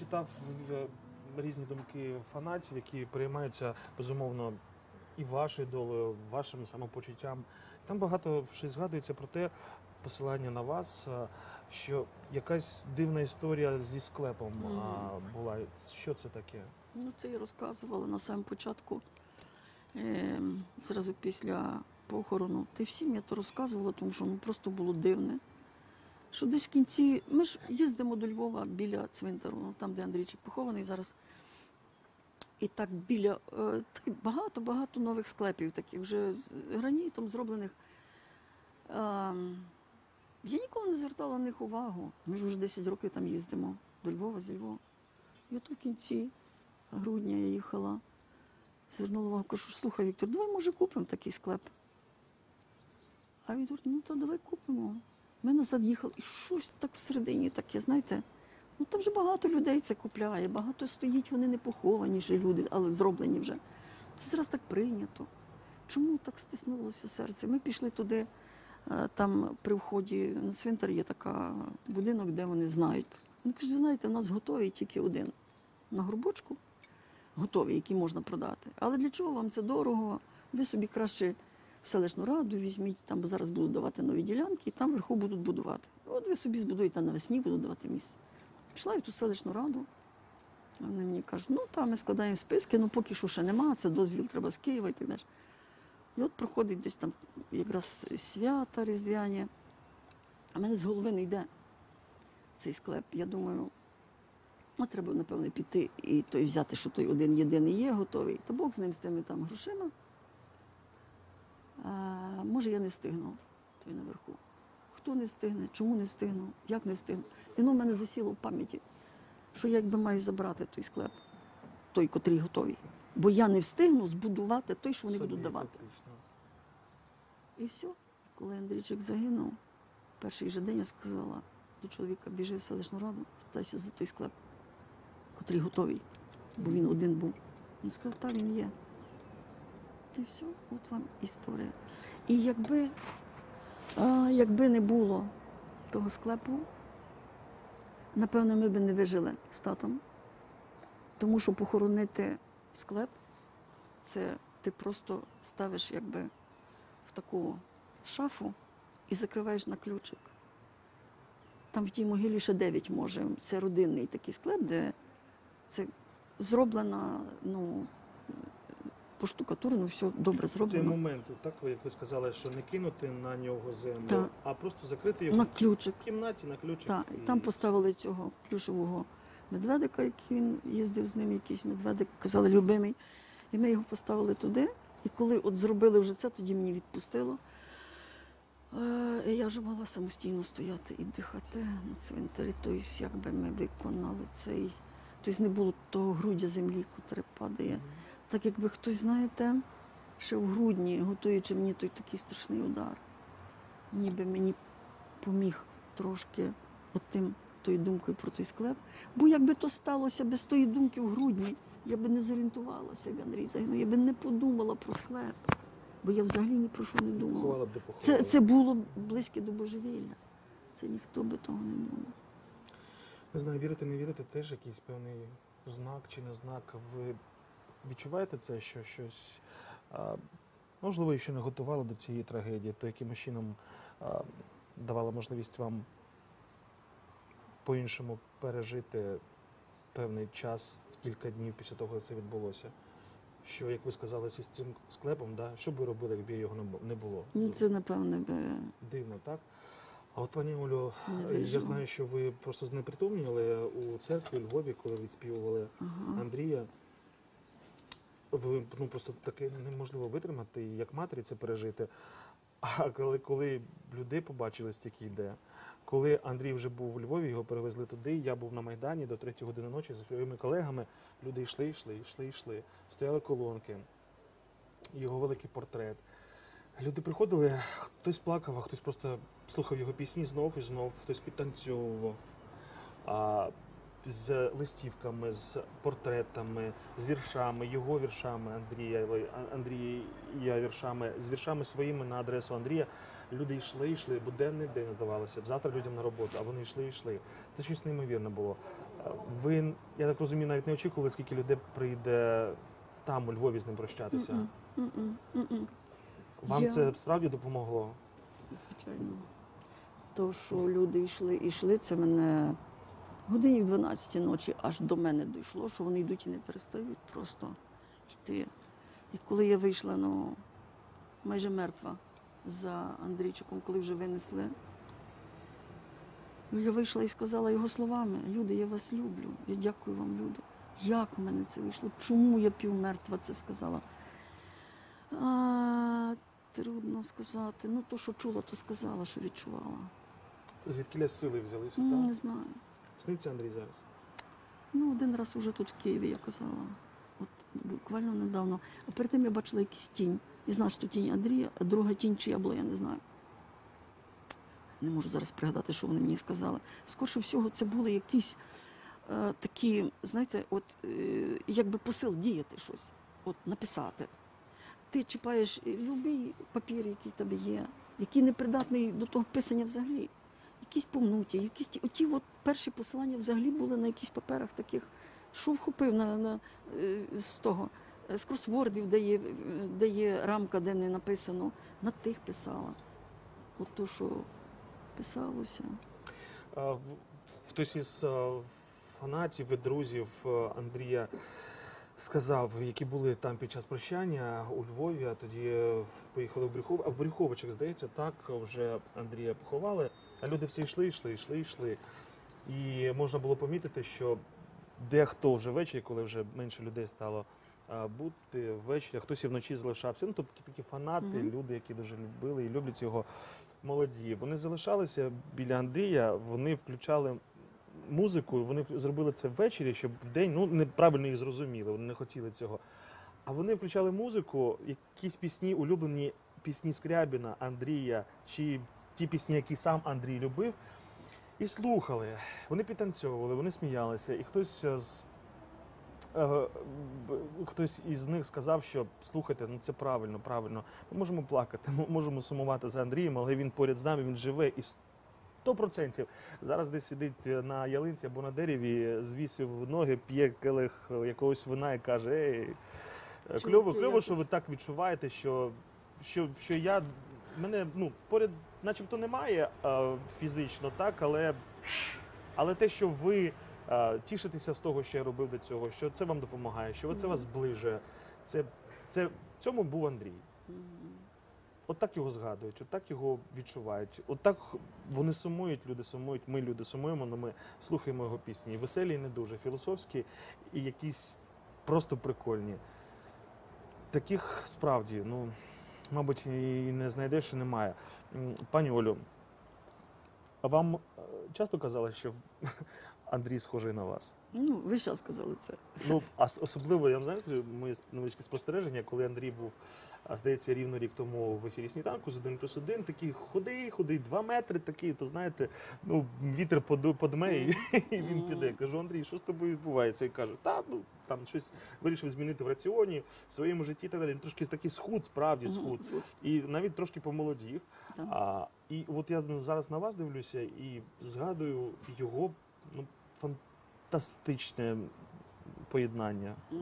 читав е, різні думки фанатів, які переймаються безумовно і вашою долею, вашим самопочуттям. Там багато щось згадується про те, посилання на вас, е, що якась дивна історія зі склепом а, була. Що це таке? Ну, це і розказували на самому початку, е, зразу після похорону. Й всім я то розказувала, тому що ну, просто було дивне. Що десь в кінці, ми ж їздимо до Львова біля цвинтару, ну, там, де Андрійчик похований зараз. І так біля багато-багато нових склепів, таких вже з гранітом зроблених. Е, я ніколи не звертала на них увагу. Ми ж вже 10 років там їздимо до Львова, зі Львова. І от у кінці грудня я їхала, звернула увагу, кажу, слухай, Віктор, давай може купимо такий склеп. А він говорить, ну то давай купимо. Ми назад їхали, і щось так всередині таке, знаєте, ну там вже багато людей це купляє, багато стоїть, вони не поховані ще люди, але зроблені вже. Це зараз так прийнято. Чому так стиснулося серце? Ми пішли туди, е, там при вході на цвинтар є така будинок, де вони знають. Вони кажуть, ви знаєте, у нас готовий тільки один на горбочку, готові, які можна продати. Але для чого вам це дорого? Ви собі краще в селищну раду візьміть, там зараз будуть давати нові ділянки, і там вверху будуть будувати. От ви собі збудуєте навесні, будуть давати місце. Пішла я в ту селищну раду. Вони мені кажуть, ну там ми складаємо списки, ну поки що ще нема, це дозвіл треба з Києва і так далі. І от проходить десь там якраз свята різдвяні, а мене з голови не йде цей склеп. Я думаю, ну, треба, напевно, піти і той взяти, що той один єдиний є, готовий. Та Бог з ним з тими там грошима. Може, я не встигну той наверху. Хто не встигне, чому не встигну, як не встигну. І воно в мене засіло в пам'яті, що я якби маю забрати той склеп, той, котрий готовий. Бо я не встигну збудувати той, що вони Собі будуть давати. фактично. І все. Коли Андрійчик загинув, перший же день я сказала до чоловіка, біжи в селищну раду, спитайся за той склеп, котрий готовий, бо він один був. Він сказав, так він є. І все, от вам історія. І якби, а, якби не було того склепу, напевно, ми б не вижили з татом. Тому що похоронити склеп це ти просто ставиш якби в таку шафу і закриваєш на ключик. Там в тій могилі ще дев'ять може. Це родинний такий склеп, де це зроблено, ну, поштукатурено, все добре Цей зроблено. момент, так як ви сказали, що не кинути на нього землю, Так. а просто закрити його На ключик. в кімнаті на ключик. Так, і там поставили цього плюшевого медведика, який він їздив з ним, якийсь медведик, казали, любимий. І ми його поставили туди. І коли от зробили вже це, тоді мені відпустило. Е, я вже могла самостійно стояти і дихати на цвинтарі. Тобто, якби ми виконали цей. Тобто не було того грудя землі, котре падає. Так якби хтось, знаєте, ще в грудні, готуючи мені той такий страшний удар, ніби мені поміг трошки от тим, тою думкою про той склеп. Бо якби то сталося без тої думки в грудні, я би не зорієнтувалася, як Андрій загинув, я би не подумала про склеп, бо я взагалі ні про що не думала. Це, це було близьке до божевілля. Це ніхто би того не думав. Не знаю, вірити, не вірити, теж якийсь певний знак чи не знак. Ви відчуваєте це, що щось можливо, ще не готувало до цієї трагедії, то якимось чином а, давало можливість вам по-іншому пережити певний час, кілька днів після того, як це відбулося. Що, як ви сказали, з цим склепом, да, що б ви робили, якби його не бу- не було? Ну, це, напевне, би Дивно, так? А от пані Олю, я знаю, що ви просто знепритомніли у церкві у Львові, коли відспівували ага. Андрія. Ну просто таке неможливо витримати, і як матері це пережити. А коли, коли люди побачили, стільки йде, коли Андрій вже був у Львові, його перевезли туди. Я був на Майдані до 3 години ночі зі своїми колегами. Люди йшли, йшли, йшли, йшли. Стояли колонки, його великий портрет. Люди приходили, хтось плакав, а хтось просто слухав його пісні знов і знов, хтось підтанцьовував. А, з листівками, з портретами, з віршами, його віршами Андрія, Андрія віршами, з віршами своїми на адресу Андрія. Люди йшли, йшли, буденний день здавалося. Завтра людям на роботу, а вони йшли, йшли. Це щось неймовірне було. Ви, я так розумію, навіть не очікували, скільки людей прийде там, у Львові, з ним прощатися. Вам Я- це справді допомогло? Звичайно. То, що люди йшли, йшли, це мене годині 12 ночі аж до мене дійшло, що вони йдуть і не перестають просто йти. І коли я вийшла, ну, майже мертва за Андрійчиком, коли вже винесли, ну, я вийшла і сказала його словами: люди, я вас люблю, я дякую вам, люди. Як в мене це вийшло? Чому я півмертва це сказала? А, трудно сказати. Ну, то, що чула, то сказала, що відчувала. Звідки сили взялися? М, так? Не знаю. Сниться Андрій зараз? Ну, один раз уже тут в Києві я казала. От буквально недавно. А перед тим я бачила якийсь тінь. І знаю, що тінь Андрія, а друга тінь чия була, я не знаю. Не можу зараз пригадати, що вони мені сказали. Скорше всього, це були якісь е, такі, знаєте, от е, якби посил діяти щось, от написати. Ти чіпаєш любий папір, який в тебе є, який не придатний до того писання взагалі. Якісь помнуті, якісь ті, оті от перші посилання взагалі були на якісь паперах таких, що вхопив на, на, е, з того, е, з кросвордів, де є, е, де є рамка, де не написано, на тих писала. От то, що писалося. А, Хтось із фанатів і друзів Андрія сказав, які були там під час прощання у Львові, а тоді е, поїхали в Брюхов. А в Брюховичах, здається, так вже Андрія поховали. А люди всі йшли, йшли, йшли, йшли. І можна було помітити, що дехто вже ввечері, коли вже менше людей стало а, бути ввечері, а хтось і вночі залишався. Ну, тобто такі фанати, Мгм. люди, які дуже любили і люблять його молоді. Вони залишалися біля Андрія, вони включали музику, вони зробили це ввечері, щоб в день ну неправильно їх зрозуміли, вони не хотіли цього. А вони включали музику, якісь пісні, улюблені пісні Скрябіна, Андрія, чи ті пісні, які сам Андрій любив, і слухали. Вони підтанцьовували, вони сміялися, і хтось з. е, Хтось із них сказав, що слухайте, ну це правильно, правильно. Ми можемо плакати, ми можемо сумувати за Андрієм, але він поряд з нами, він живе і 100% зараз десь сидить на ялинці або на дереві, звісив ноги, п'є келих якогось вина і каже: Ей, кльово, кльово, що ви так відчуваєте, що, що, що я мене ну, поряд, начебто, немає е, фізично, так, але, але те, що ви е, тішитеся з того, що я робив до цього, що це вам допомагає, що це вас зближує, це, це в цьому був Андрій. От так його згадують, от так його відчувають. От так вони сумують, люди сумують, ми люди сумуємо, але ми слухаємо його пісні. І веселі, і не дуже, філософські, і якісь просто прикольні. Таких справді, ну, мабуть, і не знайдеш, і немає. Пані Олю, а вам е, часто казали, що Андрій схожий на вас? Ну, ви зараз сказали це. Ну, а особливо, я знаєте, моє невеличке спостереження, коли Андрій був, а, здається, рівно рік тому в ефірі сніданку з 1 плюс 1, такий худий, худий, 2 метри такий, то знаєте, ну, вітер подме і, і він піде. Я Кажу, Андрій, що з тобою відбувається? І каже, та ну там щось вирішив змінити в раціоні, в своєму житті так далі. Він трошки такий схуд, справді схуд. І навіть трошки помолодів. А, і от я зараз на вас дивлюся і згадую його ну, фантастичне поєднання.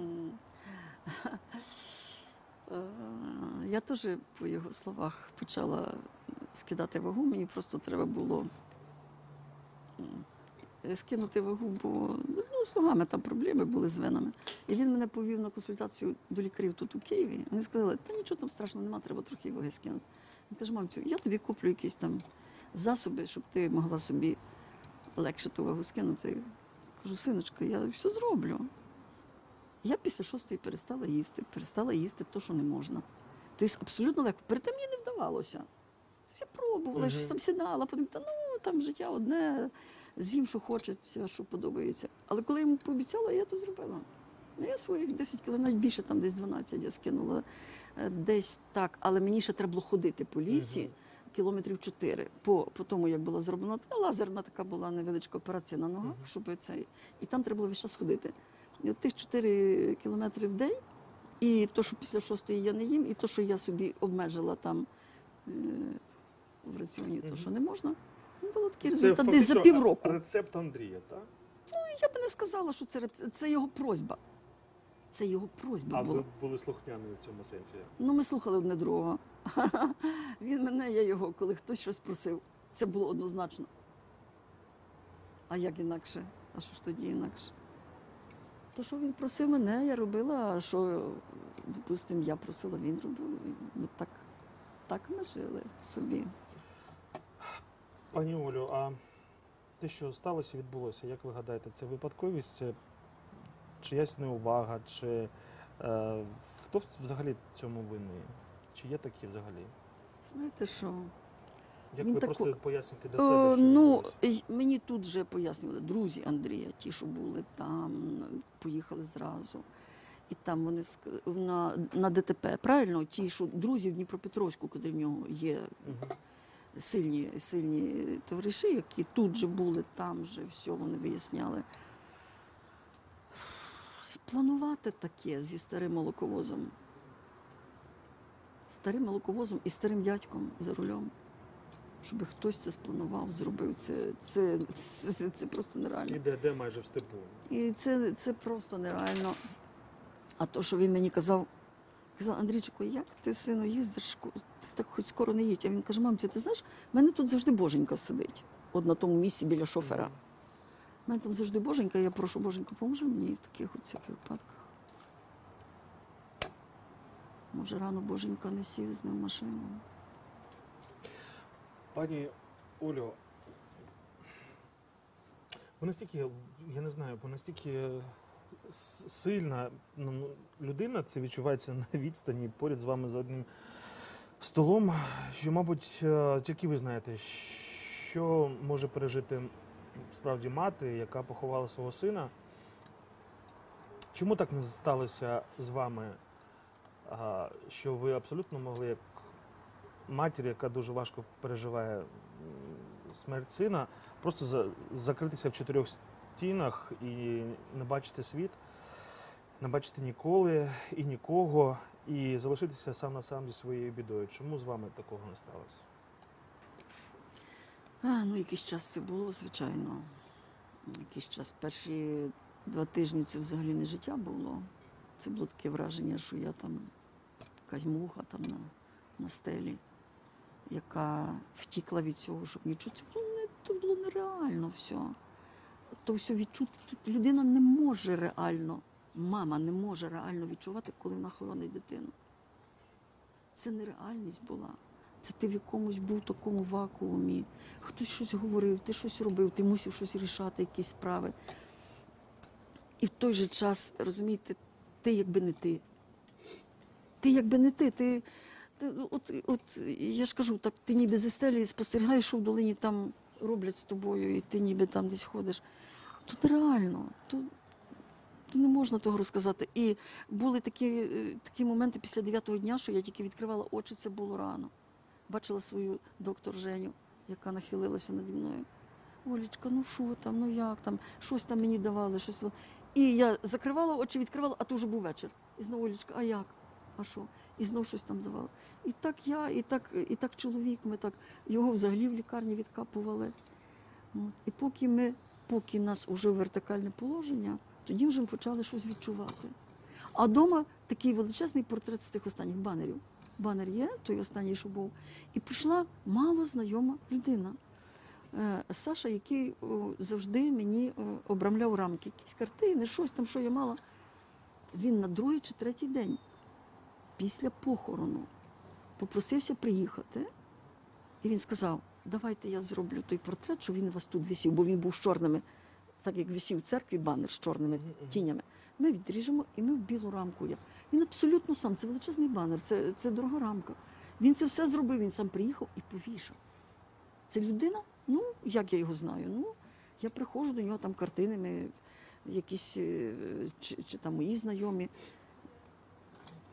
Е, Я теж по його словах почала скидати вагу. Мені просто треба було скинути вагу, бо ну, з ногами там проблеми були з венами. І він мене повів на консультацію до лікарів тут у Києві. Вони сказали, та нічого там страшного немає, треба трохи ваги скинути. Він каже, мамцю, я тобі куплю якісь там засоби, щоб ти могла собі легше ту вагу скинути. Кажу, синочка, я все зроблю. Я після шостої перестала їсти, перестала їсти те, що не можна. Тобто абсолютно легко. Перед тим мені не вдавалося. Тобто я пробувала, Мгм. щось там сідала, потім та ну там життя одне, з'їм, що хочеться, що подобається. Але коли я йому пообіцяла, я то зробила. Ну, Я своїх 10 кілометрів, навіть більше, там десь 12 я скинула. Е, Десь так, але мені ще треба було ходити по лісі. Мгм. Кілометрів 4 по, по тому, як була зроблена та лазерна така була невеличка операція на ногах, щоб цей. І там треба було весь час ходити. І от тих 4 кілометри в день, і то, що після шостої я не їм, і то, що я собі обмежила там е, в раціоні, то, що не можна, ну, було такий результат десь за півроку. Рецепт Андрія, так? я би не сказала, що це реп- це його просьба. Це його просьба А була. ви були слухняними в цьому сенсі? Ну, ми слухали одне другого. Він мене, я його, коли хтось щось просив. Це було однозначно. А як інакше? А що ж тоді інакше? То, що він просив мене, я робила, а що, допустимо, я просила, він робив. От так, так ми жили собі. Пані Олю, а те, що сталося, відбулося, як ви гадаєте, це випадковість, це чиясь неувага, чи е, хто взагалі цьому винний? Чи є такі взагалі? Знаєте що? Як Він ви тако- просто поясните для Е, себе? Що ну, мені тут вже пояснювали друзі Андрія, ті, що були там, поїхали зразу. І там вони на, на ДТП, правильно? Ті, що друзі в Дніпропетровську, котрі в нього є Мгм. сильні, сильні товариші, які тут же були, там же все вони виясняли. Спланувати таке зі старим молоковозом. Старим молоковозом і старим дядьком за рулем. Щоб хтось це спланував, зробив це. Це, це, це, це просто нереально. І де, де майже в степу. І це, це просто нереально. А то, що він мені казав, казав, Андрійчику, як ти, сину, їздиш, ти так хоч скоро не їдь. А він каже, мамці, ти знаєш, в мене тут завжди боженька сидить. От на тому місці біля шофера. У мене там завжди боженька, я прошу боженька, поможи мені в таких от всяких випадках. Може, рано боженька не сів з ним машину. Пані Олю, ви настільки, я не знаю, ви настільки сильна ну, людина, це відчувається на відстані поряд з вами за одним столом, що, мабуть, е, тільки ви знаєте, що може пережити справді мати, яка поховала свого сина. Чому так не сталося з вами, що ви абсолютно могли як матір, яка дуже важко переживає смерть сина, просто за, закритися в чотирьох стінах і не бачити світ, не бачити ніколи і нікого, і залишитися сам на сам зі своєю бідою. Чому з вами такого не сталося? А, ну, якийсь час це було, звичайно. Якийсь час. Перші два тижні це взагалі не життя було. Це було таке враження, що я там якась муха там на, на стелі, яка втікла від цього, щоб нічого. Це було, не, це було нереально все. То все відчути. Людина не може реально, мама не може реально відчувати, коли вона хоронить дитину. Це нереальність була. Це ти в якомусь був такому вакуумі. Хтось щось говорив, ти щось робив, ти мусив щось рішати, якісь справи. І в той же час, розумієте, ти якби не ти. Ти якби не ти. ти, ти от, от я ж кажу, так ти ніби зі стелі спостерігаєш, що в долині там роблять з тобою, і ти ніби там десь ходиш. Тут реально, тут, тут не можна того розказати. І були такі, е, такі моменти після дев'ятого дня, що я тільки відкривала очі, це було рано. Бачила свою доктор Женю, яка нахилилася наді мною. Олічка, ну що там, ну як там, щось там мені давали, щось. І я закривала очі, відкривала, а то вже був вечір. І знову Олічка, а як? А що? І знов щось там давали. І так я, і так, і так чоловік, ми так його взагалі в лікарні відкапували. От. І поки ми, поки нас уже вертикальне положення, тоді вже почали щось відчувати. А вдома такий величезний портрет з тих останніх банерів. Банер є, той останній, що був. І прийшла мало знайома людина. Е, Саша, який завжди мені обрамляв рамки, якісь картини, щось там, що я мала. Він на другий чи третій день після похорону попросився приїхати. І він сказав: давайте я зроблю той портрет, що він у вас тут висів, бо він був з чорними, так як висів в церкві банер з чорними тінями. Ми відріжемо і ми в білу рамку. є. Він абсолютно сам, це величезний банер, це, це дорога рамка. Він це все зробив, він сам приїхав і повішав. Це людина, ну, як я його знаю? Ну, я приходжу до нього там картини, ми якісь е, чи, чи там мої знайомі.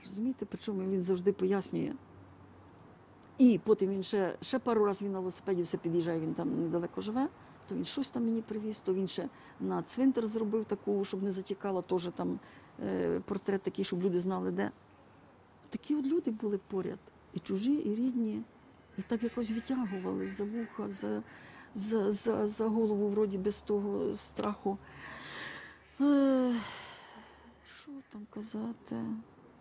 Розумієте, причому він завжди пояснює. І потім він ще, ще пару разів він на велосипеді все під'їжджає, він там недалеко живе, то він щось там мені привіз, то він ще на цвинтар зробив таку, щоб не затікало, теж там е, портрет такий, щоб люди знали, де. Такі от люди були поряд, і чужі, і рідні, і так якось витягували за вуха, за, за, за, за голову, вроді без того страху. Е, Що там казати?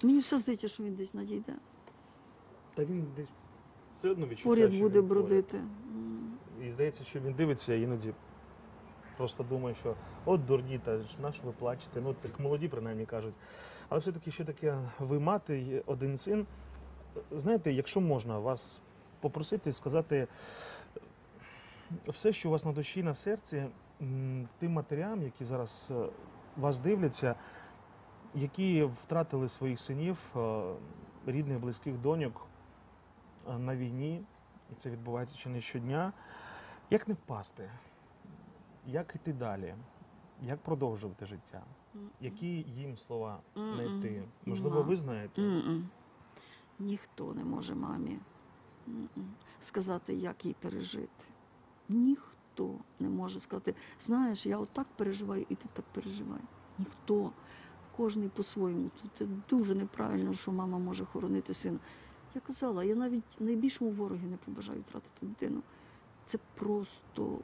Мені все здається, що він десь надійде. Та він десь все одно відчуття, Поряд що буде він бродити. І здається, що він дивиться, іноді просто думає, що от дурні, та ж на що ви плачете. Ну, так молоді принаймні кажуть. Але все-таки, що таке ви мати, один син. Знаєте, якщо можна вас попросити сказати все, що у вас на душі, на серці, тим матерям, які зараз е, вас дивляться, які втратили своїх синів, е, рідних, близьких доньок е, на війні, і це відбувається чи не щодня. Як не впасти? Як йти далі? Як продовжувати життя? Які їм слова знайти? Можливо, ви знаєте? Ніхто не може мамі сказати, як їй пережити. Ніхто не може сказати, знаєш, я отак переживаю, і ти так переживай. Ніхто. Кожний по-своєму. Це дуже неправильно, що мама може хоронити сина. Я казала, я навіть найбільшому ворогі не побажаю втратити дитину. Це просто,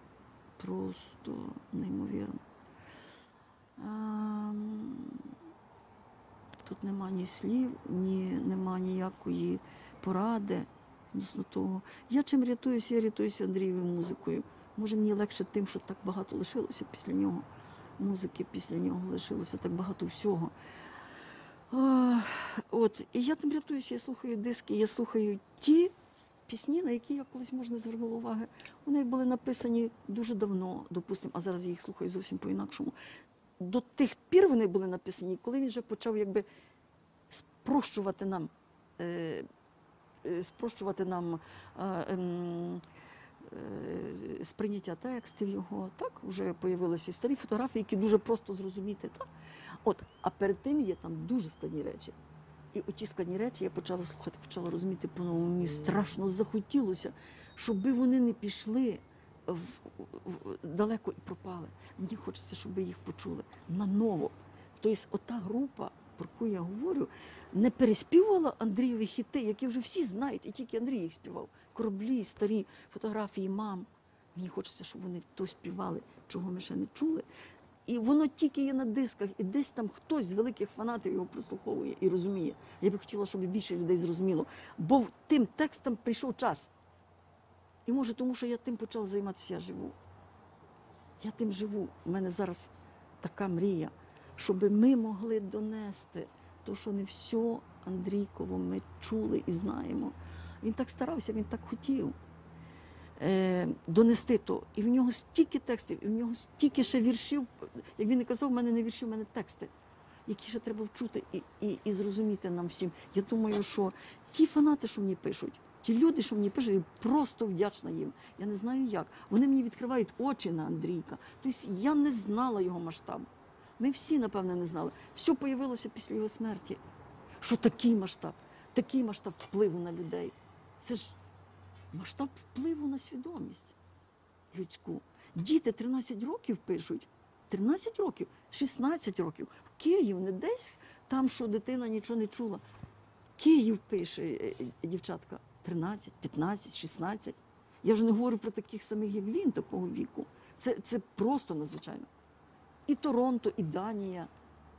просто неймовірно. Ем, Тут нема ні слів, ні нема ніякої поради. Відносно того. Я чим рятуюся, я рятуюся Андрієвою музикою. Може, мені легше тим, що так багато лишилося після нього. Музики після нього лишилося так багато всього. От, і я тим рятуюся, я слухаю диски, я слухаю ті пісні, на які я колись може не звернула уваги. Вони були написані дуже давно, допустимо, а зараз я їх слухаю зовсім по-інакшому. До тих пір вони були написані, коли він вже почав якби спрощувати нам, е, е, спрощувати нам е, ем, сприйняття текстів його. Так, вже появилися старі фотографії, які дуже просто зрозуміти. Так? От, а перед тим є там дуже складні речі. І оті складні речі я почала слухати, почала розуміти по-новому. Мені страшно захотілося, щоб вони не пішли в, в, далеко і пропали. Мені хочеться, щоб їх почули наново. Тобто, ота група, про яку я говорю, не переспівувала Андрієві хіти, які вже всі знають, і тільки Андрій їх співав. Кораблі, старі фотографії мам. Мені хочеться, щоб вони то співали, чого ми ще не чули. І воно тільки є на дисках, і десь там хтось з великих фанатів його прослуховує і розуміє. Я би хотіла, щоб більше людей зрозуміло. Бо тим текстам прийшов час. І може, тому що я тим почала займатися, я живу. Я тим живу. У мене зараз така мрія, щоб ми могли донести то, що не все Андрійково ми чули і знаємо. Він так старався, він так хотів е, донести то. І в нього стільки текстів, і в нього стільки ще віршів. Як він і казав, в мене не вірші, в мене тексти, які ще треба вчути і, і, і зрозуміти нам всім. Я думаю, що ті фанати, що мені пишуть, ті люди, що мені пишуть, я просто вдячна їм. Я не знаю як. Вони мені відкривають очі на Андрійка. Тобто я не знала його масштабу. Ми всі, напевне, не знали. Все появилося після його смерті. Що такий масштаб, такий масштаб впливу на людей. Це ж масштаб впливу на свідомість людську. Діти 13 років пишуть. 13 років, 16 років. В Київ не десь там, що дитина нічого не чула. Київ пише е, е, дівчатка 13, 15, 16. Я вже не говорю про таких самих, як він, такого віку. Це, це просто надзвичайно. І Торонто, і Данія,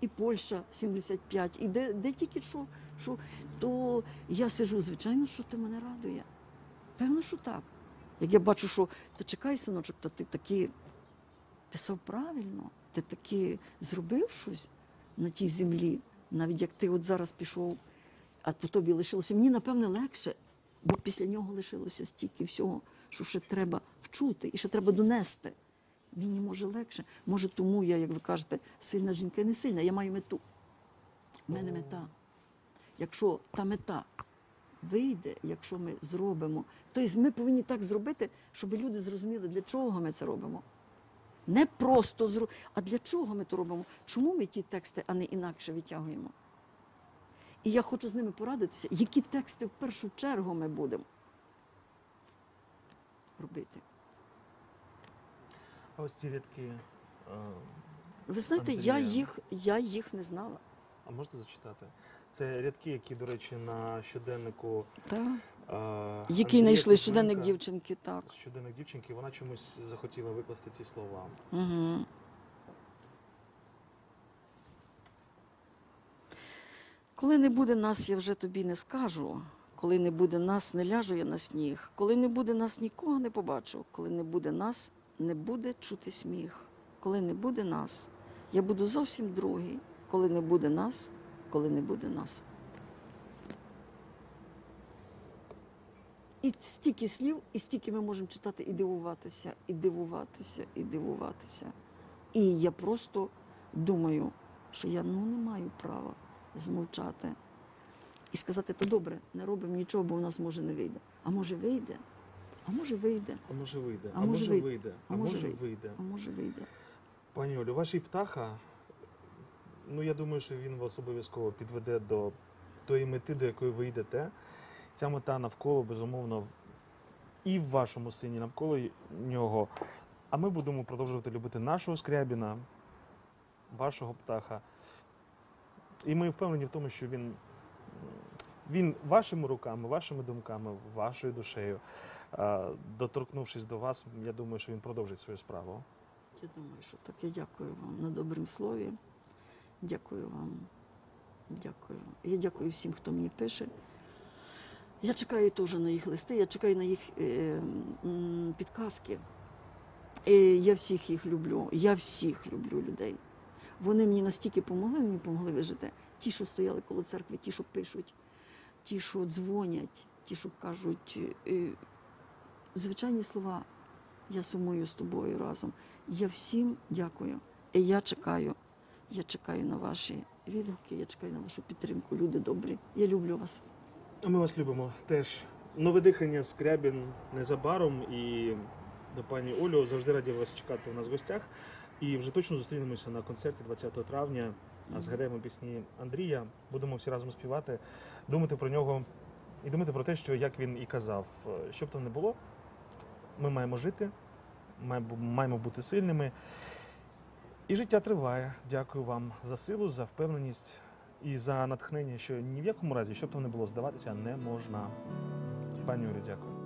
і Польща 75, і де, де тільки що, що, то я сижу, звичайно, що ти мене радує. Певно, що так. Як я бачу, що та чекай, синочок, то ти таки писав правильно, ти таки зробив щось на тій землі, навіть як ти от зараз пішов, а по тобі лишилося. Мені, напевне, легше, бо після нього лишилося стільки всього, що ще треба вчути і ще треба донести. Мені може легше. Може, тому я, як ви кажете, сильна жінка не сильна. Я маю мету. У мене мета. Якщо та мета вийде, якщо ми зробимо, тобто ми повинні так зробити, щоб люди зрозуміли, для чого ми це робимо. Не просто зро... а для чого ми то робимо? Чому ми ті тексти, а не інакше витягуємо? І я хочу з ними порадитися, які тексти в першу чергу ми будемо робити. А ось ці рядки. е, Ви знаєте, я їх, я їх не знала. А можете зачитати? Це рядки, які, до речі, на щоденнику. Так. А, Який знайшли щоденник дівчинки, так. Щоденник дівчинки, вона чомусь захотіла викласти ці слова. Угу. Коли не буде нас, я вже тобі не скажу. Коли не буде нас, не ляжу я на сніг. Коли не буде нас, нікого не побачу. Коли не буде нас, не буде чути сміх. Коли не буде нас, я буду зовсім другий. Коли не буде нас, коли не буде нас. І стільки слів, і стільки ми можемо читати і дивуватися, і дивуватися, і дивуватися. І я просто думаю, що я ну не маю права змовчати і сказати, то добре, не робимо нічого, бо в нас може не вийде. А може вийде? А може вийде? А може вийде, А може вийде, а може вийде. А може вийде? Пані Олю, ваш птаха, ну я думаю, що він вас обов'язково підведе до тої мети, до якої ви йдете. Ця мета навколо, безумовно, і в вашому сині, навколо нього. А ми будемо продовжувати любити нашого скрябіна, вашого птаха. І ми впевнені в тому, що він, він вашими руками, вашими думками, вашою душею, доторкнувшись до вас, я думаю, що він продовжить свою справу. Я думаю, що так. Я дякую вам на добрім слові. Дякую вам. Дякую. Я дякую всім, хто мені пише. Я чекаю теж на їх листи, я чекаю на їх е, підказки. Е, я всіх їх люблю. Я всіх люблю людей. Вони мені настільки допомогли, мені допомогли вижити. Ті, що стояли коло церкви, ті, що пишуть, ті, що дзвонять, ті, що кажуть е, звичайні слова. Я сумую з тобою разом. Я всім дякую. І я чекаю. Я чекаю на ваші відгуки, я чекаю на вашу підтримку. Люди добрі. Я люблю вас. А Ми вас любимо теж. Нове дихання Скрябін незабаром і до пані Олю завжди раді вас чекати у нас в гостях. І вже точно зустрінемося на концерті 20 травня. А згадаємо пісні Андрія. Будемо всі разом співати, думати про нього і думати про те, що як він і казав, що б там не було, ми маємо жити, маємо бути сильними. І життя триває. Дякую вам за силу, за впевненість і за натхнення, що ні в якому разі, щоб то не було, здаватися не можна. Пані Юрі, дякую.